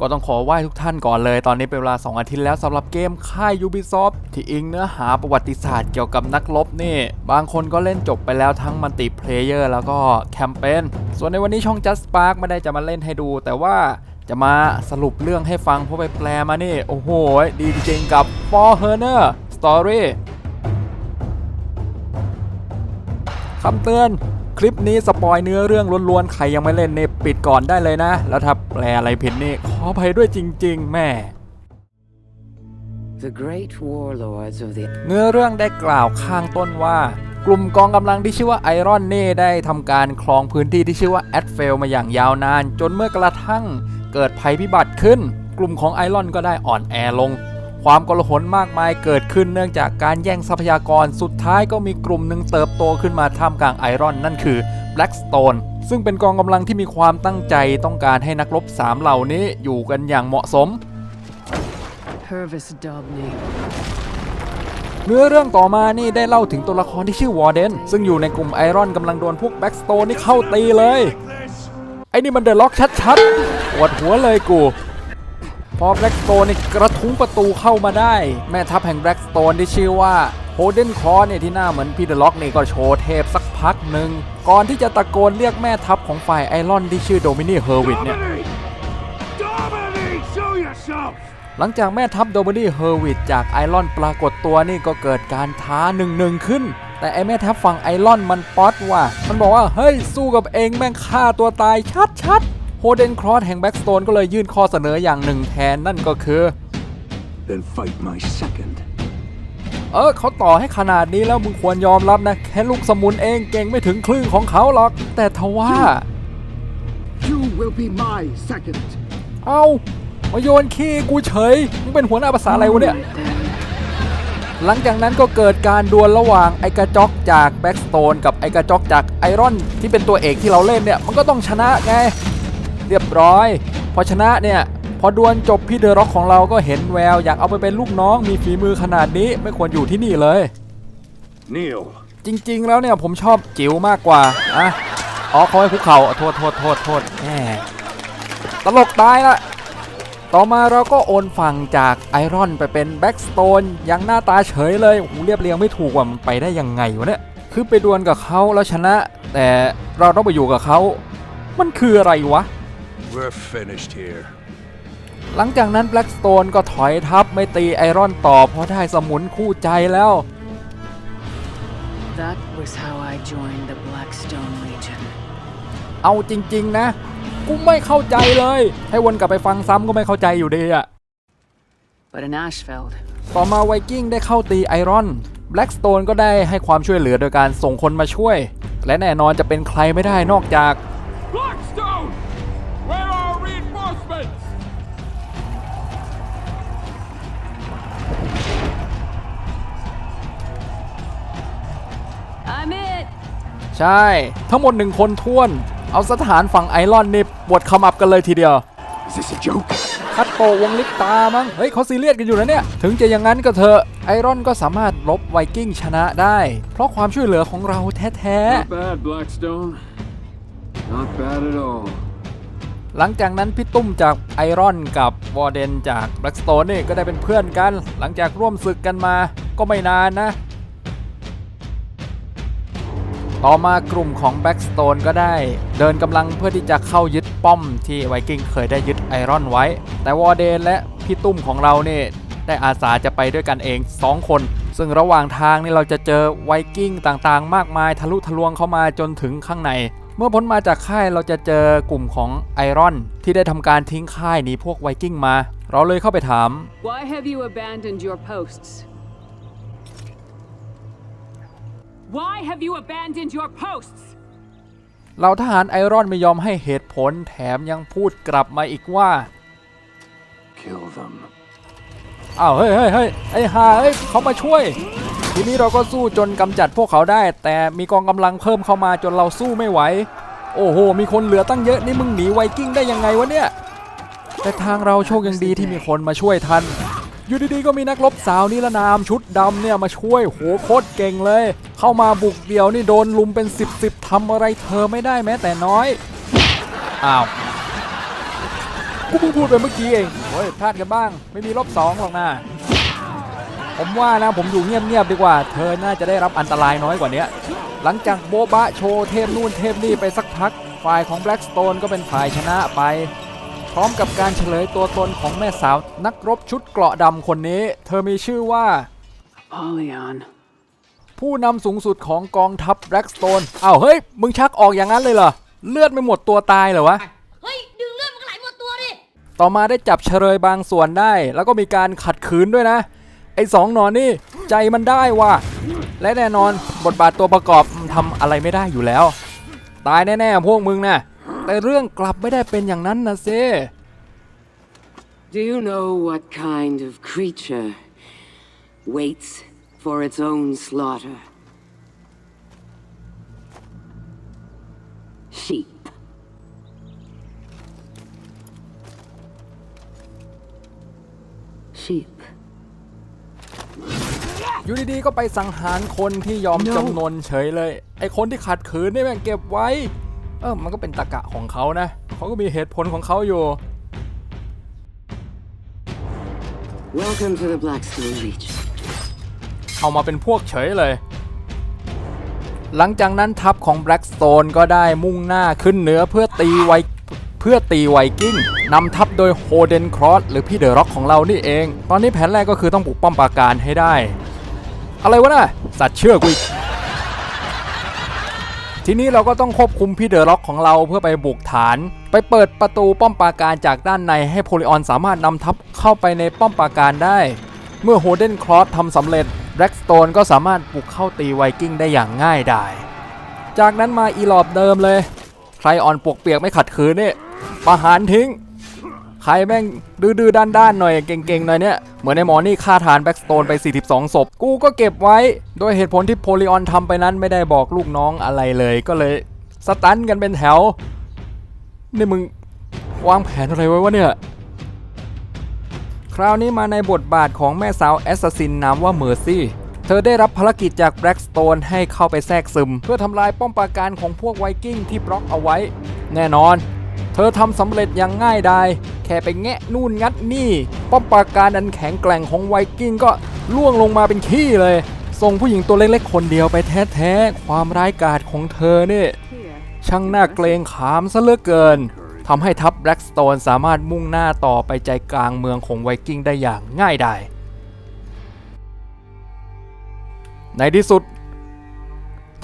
ก็ต้องขอไหว้ทุกท่านก่อนเลย ตอนนี้เป็นเวลา 2 อาทิตย์แล้วสำหรับเกมค่าย Ubisoft ที่อิงเนื้อหาประวัติศาสตร์เกี่ยวกับนักรบนี่ บางคนก็เล่นจบไปแล้วทั้งมัลติเพลเยอร์แล้วก็แคมเปญส่วนในวันนี้ช่อง Just Spark ไม่ได้จะมาเล่นให้ดู แต่ว่าจะมาสรุปเรื่องให้ฟังเพราะไปแปลมานี่ โอ้โห ดีจริงกับ For h e r n e r Story คำเตือน คลิปนี้สปอยเนื้อเรื่องล้วนๆ ใครยังไม่เล่นเนี่ยปิดก่อนได้เลยนะ แล้วถ้าแปลอะไรผิดนี่ขออภัยด้วยจริง ๆ แม่ The great warlords of the เนื้อเรื่องได้กล่าวข้างต้นว่า กลุ่มกองกำลังที่ชื่อว่าไอรอนเน่ได้ทำการครองพื้นที่ที่ชื่อว่าแอดเฟลมาอย่างยาวนาน จนเมื่อกระทั่งเกิดภัยพิบัติขึ้น กลุ่มของไอรอนก็ได้อ่อนแอลง ความกลหนมากมายเกิดขึ้นเนื่องจากการแย่งทรัพยากรสุดท้ายก็มีกลุ่มหนึ่งเติบโตขึ้นมาท่ามกลางไอรอนนั่นคือ Blackstone ซึ่งเป็นกองกำลังที่มีความตั้งใจต้องการให้นักรบสามเหล่านี้อยู่กันอย่างเหมาะสม เนื้อเรื่องต่อมานี่ได้เล่าถึงตัวละครที่ชื่อวอร์เดนซึ่งอยู่ในกลุ่มไอรอนกำลังโดนพวกแบ็กสโตนนี่เข้าตีเลย ไอ้นี่มันเดอะล็อกชัดๆปวดหัวเลยกู พอแบล็กสโตนนี่กระทุ้งประตูเข้ามาได้ แม่ทัพแห่งแบล็กสโตนที่ชื่อว่าโฮเดนคอร์เนี่ยที่หน้าเหมือนพีเดอะล็อกนี่ก็โชว์เทพสักพักหนึ่ง ก่อนที่จะตะโกนเรียกแม่ทัพของฝ่ายไอรอนที่ชื่อโดมินีเฮอร์วิตเนี่ยหลังจากแม่ทัพโดมินีเฮอร์วิตจากไอรอนปรากฏตัวนี่ก็เกิดการท้าหนึ่งหนึ่งขึ้น แต่ไอแม่ทัพฝั่งไอรอนมันป๊อตว่ะมันบอกว่าเฮ้ยสู้กับเองแม่งฆ่าตัวตายชัดๆ โฮเดนครอสแห่งแบ็กสโตนก็เลยยื่นข้อเสนออย่างหนึ่งแทนนั่นก็คือ Then fight my second. เออเขาต่อให้ขนาดนี้แล้วมึงควรยอมรับนะ แค่ลูกสมุนเองเก่งไม่ถึงครึ่งของเขาหรอก แต่ทว่า You will be my second. เอามาโยนขี้กูเฉย มึงเป็นหัวหน้าภาษาอะไรวะเนี่ย หลังจากนั้นก็เกิดการดวลระหว่างไอกระจอกจากแบ็กสโตนกับไอกระจอกจากไอรอนที่เป็นตัวเอกที่เราเล่นเนี่ย มันก็ต้องชนะไง เรียบร้อยพอชนะเนี่ยพอดวลจบพี่เดอะร็อกของเราก็เห็นแวว อยากเอาไปเป็นลูกน้องมีฝีมือขนาดนี้ไม่ควรอยู่ที่นี่เลย Kneel. จริง ๆ แล้วเนี่ยผมชอบจิ๋วมากกว่าอะอ๋อเขาให้คุกเข่าโทษโทษโทษโทษแหมตลกตายละต่อมาเราก็โอนฝั่งจากไอรอนไปเป็นแบ็กสโตนยังหน้าตาเฉยเลยหูเรียบเรียงไม่ถูกว่ามันไปได้ยังไงวะเนี่ยคือไปดวลกับเขาแล้วชนะ แต่เราต้องไปอยู่กับเขา มันคืออะไรวะ We're finished here. หลังจากนั้นแบล็กสโตนก็ถอยทับไม่ตีไอรอนต่อเพราะได้สมุนคู่ใจแล้ว That was how I joined the Blackstone Legion. เอาจริง ๆ นะ กูไม่เข้าใจเลย ให้วนกลับไปฟังซ้ำก็ไม่เข้าใจอยู่ดีอะ But in Ashfeld, ต่อมาไวกิ้งได้เข้าตีไอรอนแบล็กสโตนก็ได้ให้ความช่วยเหลือโดยการส่งคนมาช่วย และแน่นอนจะเป็นใครไม่ได้นอกจาก ใช่ ทั้งหมดหนึ่งคนท้วน เอาสถานฝั่งไอรอนนี่ปวดขมับกันเลยทีเดียว Is this a joke? คัตโตะวงลิปตามั้ง เฮ้ยเขาซีเรียสกันอยู่นะเนี่ย ถึงจะอย่างนั้นก็เถอะ ไอรอนก็สามารถลบไวกิ้งชนะได้ เพราะความช่วยเหลือของเราแท้ Not bad, Blackstone. Not bad at all. ๆหลังจากนั้นพี่ตุ้มจากไอรอนกับวอร์เดนจากแบล็กสโตนนี่ก็ได้เป็นเพื่อนกัน หลังจากร่วมศึกกันมาก็ไม่นานนะ ต่อมากลุ่มของแบ็กสโตนก็ได้ เดินกำลังเพื่อที่จะเข้ายึดป้อมที่ไวกิ้งเคยได้ยึดไอรอนไว้ แต่วอร์เดนและพี่ตุ้มของเราเนี่ยได้อาสาจะไปด้วยกันเอง 2 คน ซึ่งระหว่างทางนี่เราจะเจอไวกิ้งต่างๆ มากมายทะลุทะลวงเข้ามาจนถึงข้างใน เมื่อพ้นมาจากค่ายเราจะเจอกลุ่มของไอรอนที่ได้ทำการทิ้งค่ายหนีพวกไวกิ้งมา เราเลยเข้าไปถาม Why have you abandoned your posts? Why have you abandoned your posts? เราทหารไอรอนไม่ยอมให้เหตุผลแถมยังพูดกลับมาอีกว่า Kill them. อ้าวเฮ้ยเฮ้ยเฮ้ยไอ้ห่าเฮ้ยเขามาช่วย ทีนี้เราก็สู้จนกำจัดพวกเขาได้ แต่มีกองกำลังเพิ่มเข้ามาจนเราสู้ไม่ไหว โอ้โห มีคนเหลือตั้งเยอะนี่มึงหนีไวกิ้งได้ยังไงวะเนี่ย แต่ทางเราโชคยังดีที่มีคนมาช่วยทัน อยู่ดีๆก็มีนักรบสาวนิรนามชุดดำเนี่ยมาช่วยโหโคตรเก่งเลย เข้ามาบุกเดี่ยวนี่โดนลุมเป็นสิบสิบทำอะไรเธอไม่ได้แม้แต่น้อย อ้าวกูเพิ่งพูดไปเมื่อกี้เองเฮ้ยพลาดกันบ้าง ไม่มีลบสองหรอกนะผมว่านะผมอยู่เงียบๆดีกว่า เธอน่าจะได้รับอันตรายน้อยกว่านี้หลังจากโบบะโชว์เทพนู่นเทพนี่ไปสักพัก ฝ่ายของ Blackstone ก็เป็นฝ่ายชนะไป พร้อมกับการเฉลยตัวตนของแม่สาวนักรบชุดเกราะดำคนนี้ เธอมีชื่อว่า Apollyon. ผู้นำสูงสุดของกองทัพ Blackstone อ้าวเฮ้ย มึงชักออกอย่างนั้นเลยเหรอ เลือดไม่หมดตัวตายเหรอวะ เฮ้ย ดึงเลือดมันก็ไหลหมดตัวดิ ต่อมาได้จับเฉลยบางส่วนได้ แล้วก็มีการขัดขืนด้วยนะ ไอ้สองหนอนนี่ ใจมันได้ว่ะ และแน่นอนบทบาทตัวประกอบมันทำอะไรไม่ได้อยู่แล้ว ตายแน่ๆพวกมึงนะ แต่เรื่องกลับไม่ได้เป็นอย่างนั้นนะเซ Do you know what kind of creature waits for its own slaughter? Sheep. Sheep. อยู่ดีๆก็ไปสังหารคนที่ยอม No จำนนเฉยเลย ไอ้คนที่ขัดขืนนี่แม่งเก็บไว้ เออมันก็เป็นตะกะของเขานะเขาก็มีเหตุผลของเขาอยู่ Welcome to the Blackstone Legion. เอามาเป็นพวกเฉยเลย หลังจากนั้นทัพของ Blackstone ก็ได้มุ่งหน้าขึ้นเหนือเพื่อตีไวเพื่อตีไวกิ้งนำทัพโดยโฮเดนครอสหรือพี่เดอะร็อกของเรานี่เอง ตอนนี้แผนแรกก็คือต้องปลุกป้อมปราการให้ได้ อะไรวะน่ะสัตว์เชื่อกกูอีก ทีนี้เราก็ต้องควบคุมพี่เดอะล็อกของเราเพื่อไปบุกฐาน ไปเปิดประตูป้อมปราการจากด้านในให้โพลิออนสามารถนำทัพเข้าไปในป้อมปราการได้ เมื่อโฮเดนครอสทำสำเร็จแบล็กสโตนก็สามารถบุกเข้าตีไวกิ้งได้อย่างง่ายดาย จากนั้นมาอีหลอบเดิมเลย ใครอ่อนปวกเปียกไม่ขัดขืนเนี่ยประหารทิ้ง ใครแม่งดื้อๆด้านๆหน่อยเก่งๆหน่อยเนี่ย เหมือนในหมอนี่ฆ่าทานแบ็กสโตนไป 42 ศพ กูก็เก็บไว้ โดยเหตุผลที่โพลิออนทำไปนั้นไม่ได้บอกลูกน้องอะไรเลย ก็เลยสตันกันเป็นแถว นี่มึงวางแผนอะไรไว้วะเนี่ย คราวนี้มาในบทบาทของแม่สาวแอสซัสซินนามว่าเมอร์ซี่เธอได้รับภารกิจจากแบล็กสโตนให้เข้าไปแทรกซึม เพื่อทำลายป้อมปราการของพวกไวกิ้งที่บล็อกเอาไว้ แน่นอน เธอทำสำเร็จอย่างง่ายดายแค่ไปแงะนู่นงัดนี่ ป้อมปราการอันแข็งแกร่งของไวกิ้งก็ล่วงลงมาเป็นขี้เลย ส่งผู้หญิงตัวเล็กๆคนเดียวไปแท้ๆ ความร้ายกาจของเธอเนี่ยช่างน่าเกรงขามซะเหลือเกินทำให้ทัพแบล็กสโตนสามารถมุ่งหน้าต่อไปใจกลางเมืองของไวกิ้งได้อย่างง่ายดายในที่สุด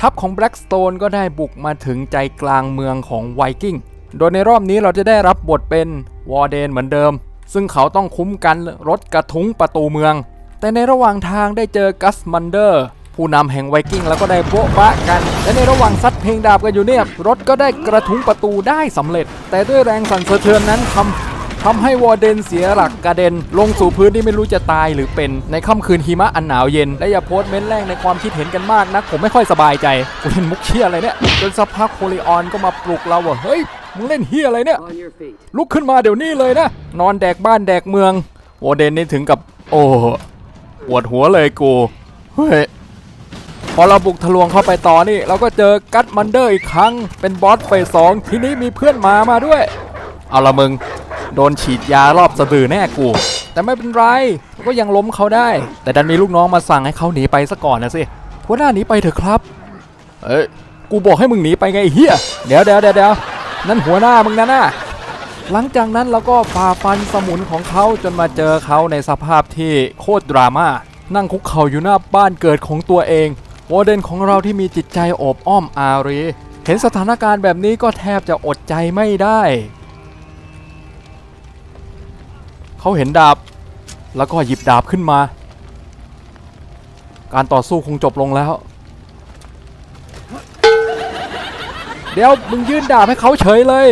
ทัพของแบล็กสโตนก็ได้บุกมาถึงใจกลางเมืองของไวกิ้ง โดยในรอบนี้เราจะได้รับบทเป็นวอร์เดนเหมือนเดิม ซึ่งเขาต้องคุ้มกันรถกระทุ้งประตูเมือง แต่ในระหว่างทางได้เจอกัสมันเดอร์ ผู้นำแห่งไวกิ้งแล้วก็ได้โบ๊ะบะกัน และในระหว่างซัดเพลงดาบกันอยู่เนี่ย รถก็ได้กระทุ้งประตูได้สำเร็จ แต่ด้วยแรงสั่นสะเทือนนั้นทำทำให้วอร์เดนเสียหลักกระเด็น ลงสู่พื้นที่ไม่รู้จะตายหรือเป็นในค่ำคืนหิมะอันหนาวเย็น และอย่าโพสต์เม้นแรงในความคิดเห็นกันมากนะ ผมไม่ค่อยสบายใจกูเล่นมุกเชี่ยอะไรเนี่ย จนสักพักโคลิออนก็มาปลุกเราว่าเฮ้ย มึงเล่นเฮียอะไรเนี่ย On your feet. ลุกขึ้นมาเดี๋ยวนี้เลยนะ นอนแดกบ้านแดกเมือง โอเดนนี่ถึงกับ โอ้ปวดหัวเลยกู เฮ้ย พอเราบุกทะลวงเข้าไปต่อนี่ เราก็เจอกัตมันเดอร์อีกครั้ง เป็นบอสเฟสสองทีนี้มีเพื่อนมามาด้วย เอาละมึง โดนฉีดยารอบสะดือแน่กู แต่ไม่เป็นไร ก็ยังล้มเขาได้ แต่ดันมีลูกน้องมาสั่งให้เขาหนีไปซะก่อนนะสิหัวหน้าหนีไปเถอะครับ เอ้ย กูบอกให้มึงหนีไปไงไอ้เฮียเดี๋ยวเดี๋ยวเดี๋ยวเดี๋ยว นั่นหัวหน้ามึงนะน่ะหลังจากนั้นเราก็ฝ่าฟันสมุนของเขาจนมาเจอเขาในสภาพที่โคตรดราม่านั่งคุกเข่าอยู่หน้าบ้านเกิดของตัวเองวอเดนของเราที่มีจิตใจโอบอ้อมอารี เห็นสถานการณ์แบบนี้ก็แทบจะอดใจไม่ได้ เขาเห็นดาบ แล้วก็หยิบดาบขึ้นมา การต่อสู้คงจบลงแล้ว เดี๋ยวมึงยื่นดาบให้เขาเฉยเลย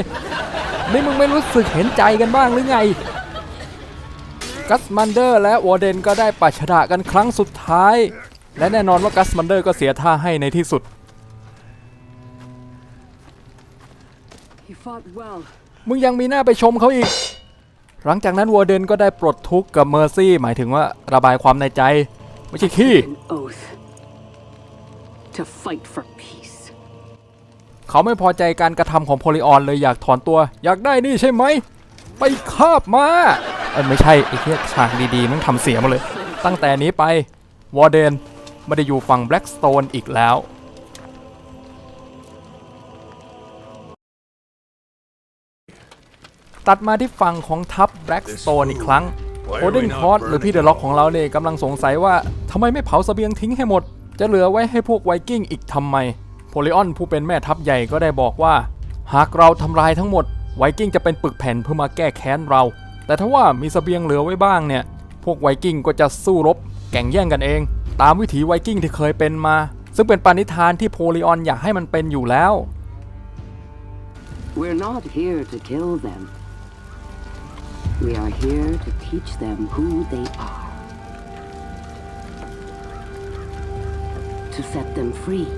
นี่มึงไม่รู้สึกเห็นใจกันบ้างหรือไง กัสมันเดอร์และวอร์เดนก็ได้ปัชดะกันครั้งสุดท้าย และแน่นอนว่ากัสมันเดอร์ก็เสียท่าให้ในที่สุด He fought well. มึงยังมีหน้าไปชมเขาอีก หลังจากนั้นวอร์เดนก็ได้ปลดทุกข์กับเมอร์ซี่ หมายถึงว่าระบายความในใจ ไม่ใช่ขี้ เขาไม่พอใจการกระทำของโพลิออนเลยอยากถอนตัว อยากได้นี่ใช่ไหม ไปคาบมาเออไม่ใช่ไอ้เหี้ยฉากดีๆมันทำเสียมาเลย ตั้งแต่นี้ไปวอร์เดนไม่ได้อยู่ฝั่งแบล็กสโตนอีกแล้วตัดมาที่ฝั่งของทัพแบล็กสโตนอีกครั้งโอเดนคอร์สหรือพี่เดอะล็อกของเราเนี่ยกำลังสงสัยว่าทำไมไม่เผาเสบียงทิ้งให้หมด จะเหลือไว้ให้พวกไวกิ้งอีกทำไม โพลิออนผู้เป็นแม่ทัพใหญ่ก็ได้บอกว่า หากเราทำลายทั้งหมด ไวกิ้งจะเป็นปึกแผ่นเพื่อมาแก้แค้นเรา แต่ถ้าว่ามีเสบียงเหลือไว้บ้างเนี่ย พวกไวกิ้งก็จะสู้รบ แข่งแย่งกันเอง ตามวิถีไวกิ้งที่เคยเป็นมา ซึ่งเป็นปณิธานที่โพลิออนอยากให้มันเป็นอยู่แล้ว We're not here to kill them. We are here to teach them who they are. To set them free.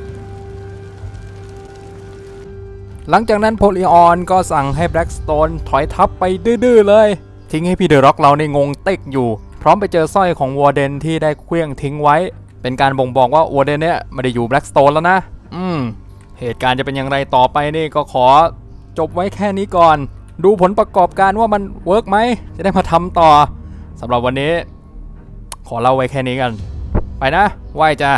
หลังจากนั้นโพลิออนก็สั่งให้แบล็กสโตนถอยทัพไปดื้อๆเลย ทิ้งให้พี่เดอะร็อกเราในงงเต็กอยู่ พร้อมไปเจอสร้อยของวอร์เดนที่ได้เคลื่องทิ้งไว้ เป็นการบ่งบอกว่าวอร์เดนเนี่ยไม่ได้อยู่แบล็กสโตนแล้วนะ อืม เหตุการณ์จะเป็นอย่างไรต่อไปนี่ก็ขอจบไว้แค่นี้ก่อน ดูผลประกอบการว่ามันเวิร์กไหม จะได้มาทำต่อสำหรับวันนี้ ขอเล่าไว้แค่นี้กัน ไปนะไหวจ้ะ